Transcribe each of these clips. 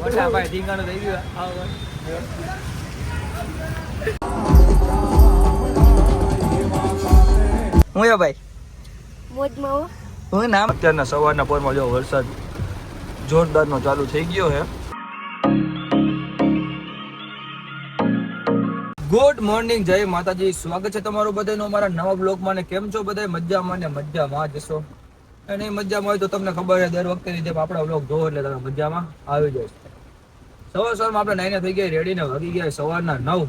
મોટા ભાઈ ઢીંગાણું થઈ ગયું હું ભાઈ? મોજમાં હું. નામ? અત્યારના સવારના પોરમાં જો વરસાદ જોરદારનો ચાલુ થઈ ગયો છે. ગુડ મોર્નિંગ જય માતાજી. સ્વાગત છે તમારું બધાનું અમારા નવા બ્લોગમાં ને કેમ છો બધા મજામાં ને મજામાં જશો અને મજામાં હોય તો તમને ખબર છે દર વખતે જેમ આપણા બ્લોગ જોવો એટલે તમે મજામાં આવી જાય સવાર સવારમાં આપણે નાઈને થઈ ગયા રેડી ને વાગી ગયા સવારના નવ.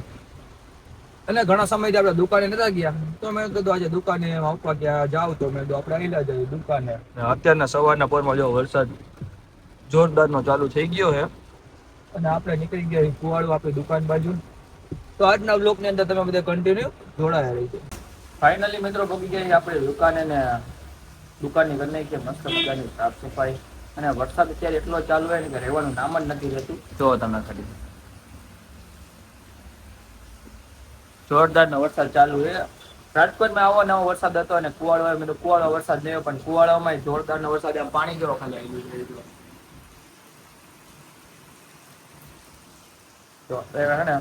અને ઘણા સમયથી આપણે દુકાને નતા ગયા. તો મેં કીધું આજે દુકાને આપવા ગયા જાવ તો મેં આપણે આવેલા જઈએ દુકાને. અત્યારના સવારના પોરમાં જો વરસાદ જોરદારનો ચાલુ થઈ ગયો છે. અને આપણે નીકળી ગયા કુવાડું આપણી દુકાન બાજુ. તો આજના બ્લોકની અંદર તમે બધા કન્ટિન્યુ જોડાયા રહીજો. ફાઇનલી મિત્રો પગી ગયા આપણે દુકાને ને દુકાનની કરી કે મસ્ત મજાની સાફ સફાઈ અને વરસાદ અત્યારે એટલો ચાલુ હોય ને કે રહેવાનું નામ જ નથી રહેતું. જો તમે ખાલી જોરદારનો વરસાદ ચાલુ છે. રાજકોટમાં આવો નવો વરસાદ હતો અને કુવાડો મેં તો કુવાડો વરસાદ નહીં પણ કુવાડામાં જોરદારનો વરસાદ આમ પાણી જેવો ખાલી આવી ગયું તો હે ને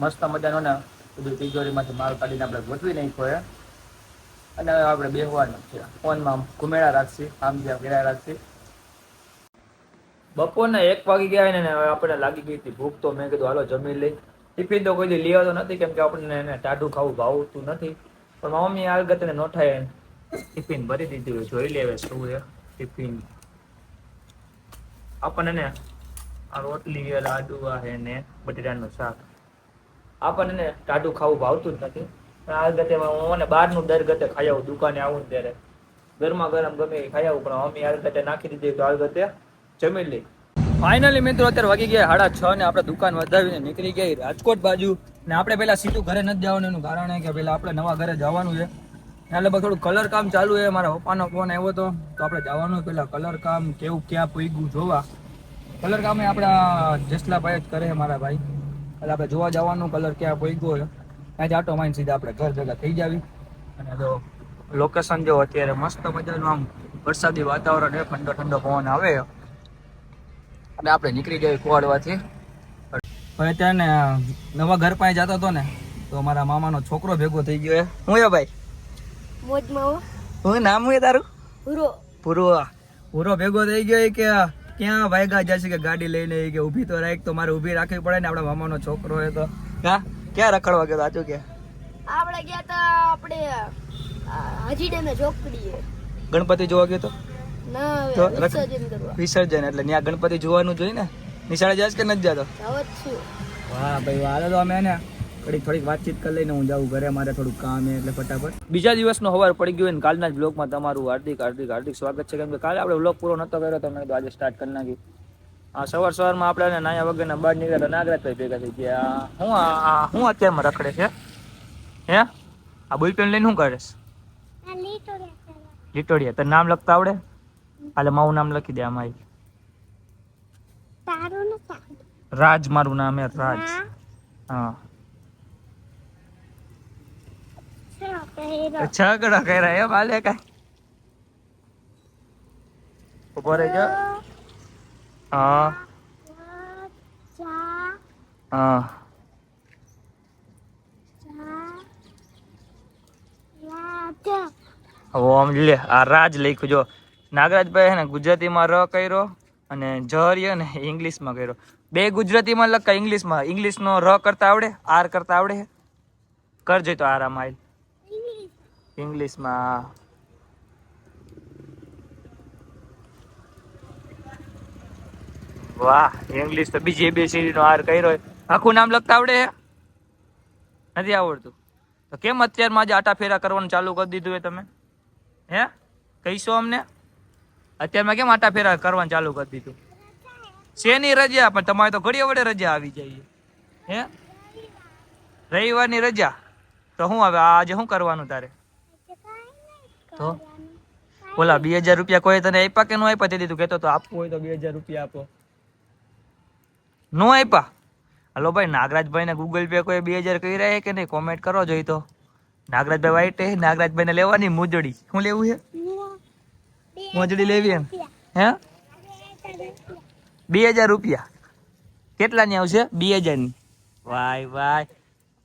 મસ્ત મજાનો ને બધું તિજોરીમાંથી માલ કાઢીને આપણે ગોઠવી નાખ્યો છે. અને આપણે બેહવાનું છે. ફોનમાં ઘુમેડા રાખશી. આમ જ્યાં ગેરા રાખશી. બપોરના એક વાગી ગયા ને, હવે આપણે લાગી ગઈ હતી ભૂખ તો મેં કીધું, હાલો, જમી લઈ. ટિફિન તો કોઈ લેવાતો નથી, કેમ કે આપણને એને ટાઢું ખાવું ભાવતું નથી. પણ મમ્મી આ ને નો થાય ટિફિન ભરી દીધું જોઈ લેવે શું છે ટિફિન. આપણને ને આ રોટલી લાડુ છે ને બટેટાનું શાક. આપણને ટાઢું ખાવું ભાવતું જ નથી. પણ આ ગતે હું મને બહારનું દર ગતે ખાઈ આવું, દુકાને આવું ત્યારે. ગરમા ગરમ ગમે ખાઈ આવું, પણ મમ્મી આ નાખી દીધી તો આ જમી લઈ ફાઇનલી મિત્રો, અત્યારે વાગી ગયા સાડા છ ને આપણે દુકાન વધાવીને નીકળી ગઈ રાજકોટ બાજુ. ને આપણે પેલા સીધું ઘરે નથી જવાનું, એનું કારણ કે પેલા આપણે નવા ઘરે જવાનું છે. એટલે લગભગ થોડું કલર કામ ચાલુ છે. મારા પપ્પાનો ફોન આવ્યો હતો તો આપણે જવાનું પેલા કલર કામ, કેવું, ક્યાં પૂગ્યું જોવા. કલર કામ એ આપણા જસલાભાઈ જ કરે મારા ભાઈ. એટલે આપણે જોવા જવાનું કલર ક્યાં પૂગ્યો છે. ત્યાં આટો મારીને સીધા આપણે ઘર ભેગા થઈ જાવી. અને તો લોકેશન જો અત્યારે મસ્ત મજાનું આમ વરસાદી વાતાવરણ છે. ઠંડો ઠંડો પવન આવે. અને આપણે નીકળી ગયા કુવાડવાથી. હવે ત્યાં ને નવા ઘર પાસે જતો હતો ને તો મારા મામાનો છોકરો ભેગો થઈ ગયો હું. એ ભાઈ? મોજમાં હું. નામ હું તારું? પૂરો પૂરો પૂરો ભેગો થઈ ગયો કે ક્યાં વાયગા જશે કે ગાડી લઈને કે ઊભી તો રાખ તો મારે ઊભી રાખવી પડે ને આપણા મામાનો છોકરો એ તો. હા? ક્યાં રખડવા ગયો સાચું કે? આપણે ગયા તા આપણે હજી ડેમે ચોકડીએ. ગણપતિ જોવા ગયો તો? તો વિસર્જન એટલે ત્યાં ગણપતિ જોવાનું જોઈએ ને? નિશાળે જાય કે નથી જતો? વાહ ભાઈ વાલે તો અમે ને થોડીક થોડીક વાતચીત કરી લઈને હું જાઉં ઘરે મારે થોડું કામ છે એટલે ફટાફટ. બીજા દિવસનો હવાર પડી ગયો ને કાલના જ બ્લોગમાં તમારું હાર્દિક હાર્દિક હાર્દિક સ્વાગત છે. કેમ કે કાલે આપણે બ્લોગ પૂરો નતો કર્યો તો મેં આજે સ્ટાર્ટ કરી નાખી આ સવાર સવારમાં આપણે નાયા વગરના બહાર નીકળ્યા તો નાગરાજભાઈ ભેગા થઈ ગયા. હું આ આ- હું અત્યારમાં રખડે છે? હે? આ બોલપેન લઈને શું કરે છે. લીટોડિયા. તને નામ લખતા આવડે? હાલે મારું નામ લખી દે આમાં રાજ મારું નામ હે રાજ. હા. ઝઘડા કર્યા એમ હાલે કાંઈ. ઊભો રહી જા. હા. હા હવે આમ લે આ રાજ લખ્યું જો. નાગરાજભાઈ હે ને ગુજરાતીમાં ર કર્યો અને જહર્ય ને ઇંગ્લિશમાં કર્યો. બે ગુજરાતીમાં લખા, ઇંગ્લિશમાં. ઇંગ્લિશનો ર કરતા આવડે, આર કરતા આવડે. કરજો તો આરામ આઈ ઇંગ્લિશમાં. વાહ, ઇંગ્લિશ તો બીજી એબીસીડી નો આર કર્યો આખું નામ લખતા આવડે નથી આવડતું. તો કેમ અત્યારમાં આજે આટા ફેરા કરવાનું ચાલુ કરી દીધું હે તમે? હે? કહીશો અમને? અત્યારમાં કેમ આટા ફેરા કરવાનું ચાલુ કરી દીધું? શેની રજા? પણ તમારે તો ઘડીએ વડે રજા આવી જાય. હે? રવિવારની રજા? તો શું હવે આજે શું કરવાનું તારે? તો? ઓલા બે હજાર રૂપિયા કોઈ તને આપ્યા કે નો આપ્યા? તે દીધું કેતો તો આપવું હોય તો બે હજાર રૂપિયા આપો. નો આપ્યા? હલો ભાઈ નાગરાજભાઈ ને ગૂગલ પે કોઈ બે હજાર કરી રહ્યા કે નહીં? કોમેન્ટ કરો જોઈ તો. નાગરાજભાઈ વાઈટ હે નાગરાજભાઈ ને લેવાની મુજડી. શું લેવું છે મોજડી લેવી એમ. હે? બે હજાર રૂપિયા. કેટલાની આવશે? બે હજારની. વાય વાય.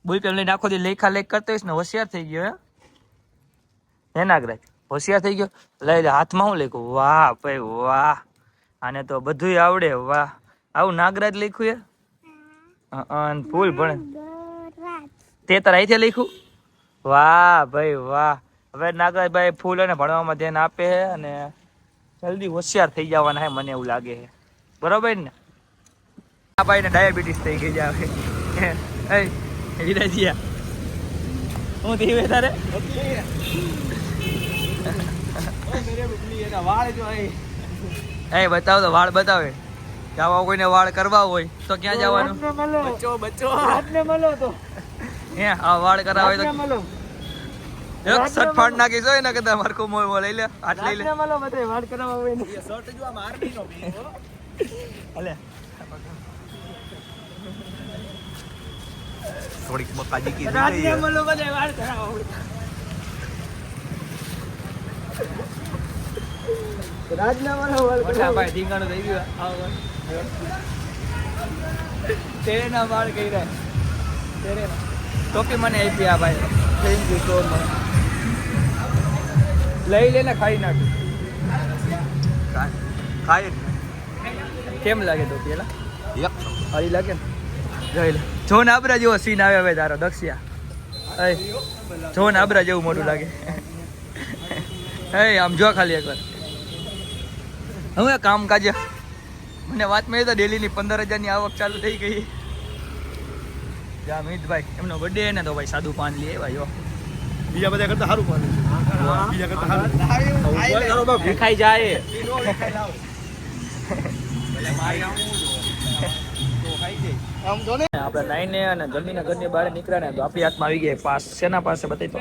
બોલ પેમ લઈને આખો દી લેખા લેખ કરતો હોઈશ ને હોશિયાર થઈ ગયો હે? હે નાગરાજ? હોશિયાર થઈ ગયો? લઈ લે હાથમાં હું લખ્યું વાહ ભાઈ વાહ. આને તો બધુંય આવડે વાહ. આવું નાગરાજ લખ્યું એ? ફૂલ ભણે. તે તાર અહીંથી લખ્યું? વાહ ભાઈ વાહ. હવે નાગરાજભાઈ ફૂલ અને ભણવામાં ધ્યાન આપે છે અને જલ્દી હોશિયાર થઈ જવાના મને એવું લાગે છે. બરોબર ને? આ ભાઈને ડાયાબિટીસ થઈ ગઈ હવે. એ વિરાજીયા હું ધીમે તારે? એ બતાવ તો વાળ બતાવે. જવા કોઈને વાળ કરવા હોય તો ક્યાં જવાનું? બચ્ચો બચ્ચો હે આ વાળ કરાવે તો શર્ટ ફાડ નાખી હોય ને કદાચ મારખું મોલ મોલ લઈ લે? હાથ લઈ લે. શર્ટ જો આમ આર્મી નો. અલે. થોડીક બકાજી કી મોટા ભાઈ ઢીંગાણું થઈ ગયું આવો. તેના વાળ કહી રહ્યા તેરે ટોપી મને આપી આ ભાઈ. થેન્ક યુ સો મચ લઈ લે ને ખાઈ નાખ. ખાઈ? કેમ લાગે ટોપી એલા હરી લાગે ને? જોઈ લે. જોન આબરા જેવો સીન આવે હવે તારો દક્ષિયા. જો જોન આબરા જેવું મોટું લાગે. હે આમ જો ખાલી એકવાર. હવે કામ કાજે. મને વાત મળી તો ડેલીની પંદર હજારની આવક ચાલુ થઈ ગઈ. જા મિતભાઈ એમનો બર્થડે ને તો ભાઈ સાદું પાન લઈ આવ્યા જો. બીજા બધા કરતા સારું પાડે બીજા કરતા સારું. દેખાઈ જાય. આમ આપણે નાઈને અને જમીને ઘરની બહાર નીકળ્યા ને તો આપણી હાથમાં આવી ગયા પાસ શેના પાસે બતાવી તો?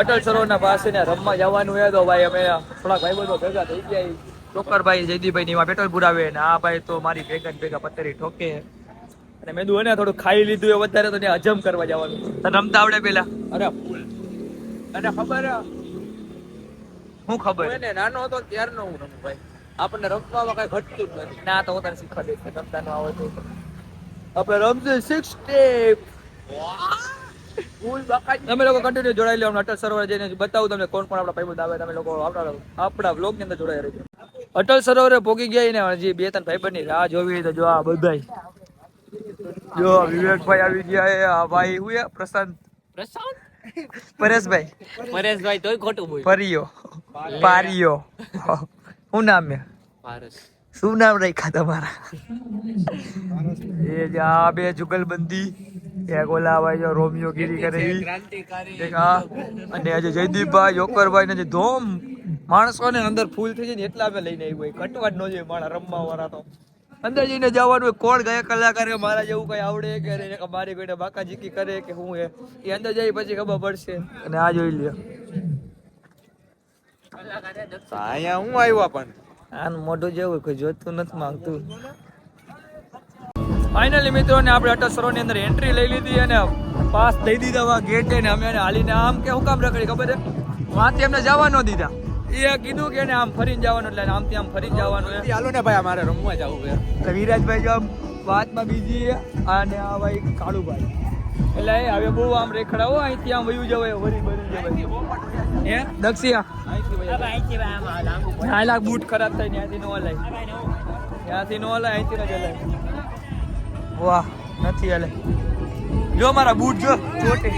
અટલ સરોવરના પાસે ને રમવા જવાનું હોય તો ભાઈ અમે થોડાક ભાઈ બધો ભેગા થઈ ગયા. ચોકરભાઈ જયદીભાઈ ની પેટ્રોલ પુરાવે ને આ ભાઈ તો મારી ભેગા ને ભેગા પત્તરી ઠોકે. અને મેં કીધું ને થોડું ખાઈ લીધું એ વધારે તો હજમ કરવા જવાનું. તને રમતા આવડે પેલા? અરે ફૂલ અને ખબર હું? ખબર? એને નાનો હતો ત્યારનો હું રમું ભાઈ. આપણને રમવામાં કઈ ઘટતું જ નથી. ના તો તને શીખવા દઈશ રમતા ન આવે તો. આપણે રમશે સિક્સ સ્ટેપ તમે લોકો કન્ટિન્યુ જોડાઈ લો અટલ સરોવર જઈને બતાવું તમને કોણ કોણ આપણા ભાઈબંધ આવે તમે લોકો આપણા આપણા બ્લોગની અંદર જોડાઈ રહેજો. અટલ સરોવરે પોગી ગયા ને હજી બે ત્રણ ભાઈબંધની રાહ જોવી તો જો આ બધાય. જો વિવેકભાઈ આવી ગયા આ ભાઈ હું પ્રશાંત. પ્રશાંત? પરેશભાઈ. પરેશભાઈ તોય ખોટું બોલ પરિયો પારિયો શું નામ છે? પારસ. શું નામ રાખ્યા તમારા? એ જે આ બે જુગલબંધી. એક ઓલા ભાઈ જો રોમિયો ગીરી કરે અને આજે જયદીપભાઈ યોકરભાઈ ને જે ધોમ માણસોને અંદર ફૂલ થઈ જાય ને એટલા અમે લઈને આવ્યું. કટવા જ ન જોઈએ માણા રમવા વાળા તો. અંદર જઈને જવાનું કોણ ગયા કલાકાર કે મારા જેવું કઈ આવડે કે મારી કોઈને બાકાજીકી કરે કે હું હે એ અંદર જઈ પછી ખબર પડશે. અને આ જોઈ લ્યો. અહીંયા હું આવ્યો પણ? આનું મોઢું જેવું કોઈ જોતું નથી માંગતું. ફાઇનલી મિત્રોને આપણે અટલ સરોવરની અંદર એન્ટ્રી લઈ લીધી અને પાસ દઈ દીધા વા ગેટ જઈને અમે હાલીને આમ કે હું કામ રખડી ખબર છે? વાંચી એમને જવા ન દીધા. એ કીધું કે આમ ફરીને જવાનું એટલે આમ આમ ફરીને જવાનું છે. હાલો ને ભાઈ અમારે રમવા જવું છે. એટલે વિરાજભાઈ જો આમ વાતમાં બીજી અને આ ભાઈ કાળુભાઈ. એટલે એ હવે બહુ આમ રેખડાવો અહીંથી આમ વયું જવાય વરી બરી જવાય. હે? દક્ષિયા હાલા બૂટ ખરાબ થાય ત્યાંથી નો હલાય. ત્યાંથી નો હલાય અહીંથી ન વાહ નથી હલે જો મારા બૂટ જો ચોટે.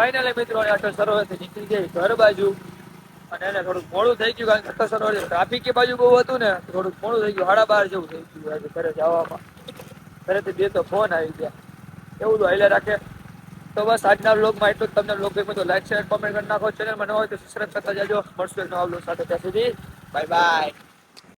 ફાઇનલી મિત્રો અટલ સરોવરથી નીકળી ગઈ ઘર બાજુ. અને એને થોડુંક મોડું થઈ ગયું કારણ કે અટલ સરોવર ટ્રાફિક બાજુ બહુ હતું ને, થોડુંક મોડું થઈ ગયું. સાડા બાર જેવું થઈ ગયું આજે ઘરે જવામાં. ઘરેથી બે તો ફોન આવી ગયા. એવું તો હાલ્યા રાખે. તો બસ આજના બ્લોગમાં એટલું જ. તમને બ્લોગ ગમ્યો તો લાઈક શેર કોમેન્ટ કરી નાખો. ચેનલ મને હોય તો સબસ્ક્રાઈબ કરતા જાજો. મળશું એક નવા બ્લોગ સાથે. ત્યાં સુધી બાય બાય